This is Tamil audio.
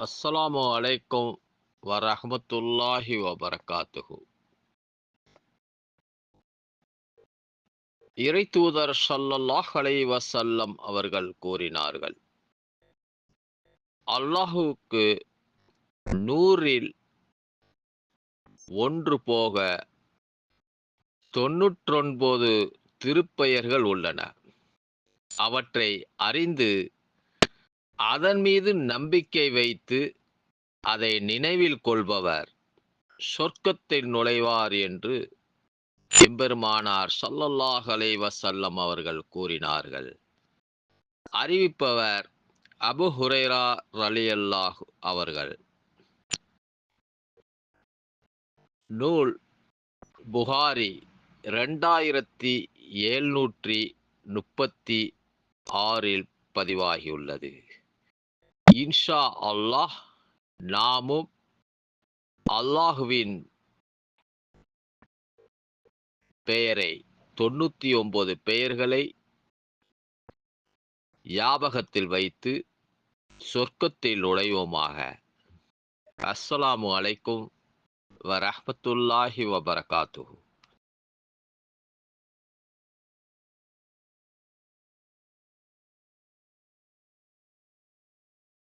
அஸ்ஸலாமு அலைக்கும் வரஹமத்துல்லாஹி வபரகாத்துஹு இறை தூதர் சல்லல்லாஹ் அலைஹி வஸல்லம் அவர்கள் கூறினார்கள் அல்லாஹுவுக்கு நூறில் ஒன்று போக தொன்னூற்றொன்பது திருப்பெயர்கள் உள்ளன. அவற்றை அறிந்து அதன் மீது நம்பிக்கை வைத்து அதை நினைவில் கொள்பவர் சொர்க்கத்தில் நுழைவார் என்று எம்பெருமானார் சல்லல்லாஹ் அலைவசல்லம் அவர்கள் கூறினார்கள். அறிவிப்பவர் அபு ஹுரைரா ரலியல்லாஹ் அவர்கள். நூல் புகாரி ரெண்டாயிரத்தி எழுநூற்றி முப்பத்தி ஆறில் பதிவாகியுள்ளது. இன்ஷா அல்லாஹ் நாமும் அல்லாஹுவின் பெயரை தொண்ணூத்தி ஒன்பது பெயர்களை யாபகத்தில் வைத்து சொர்க்கத்தில் நுழைவோமாக. அஸ்ஸலாமு அலைக்கும் வரஹ்மத்துல்லாஹி வபரகாத்துஹு.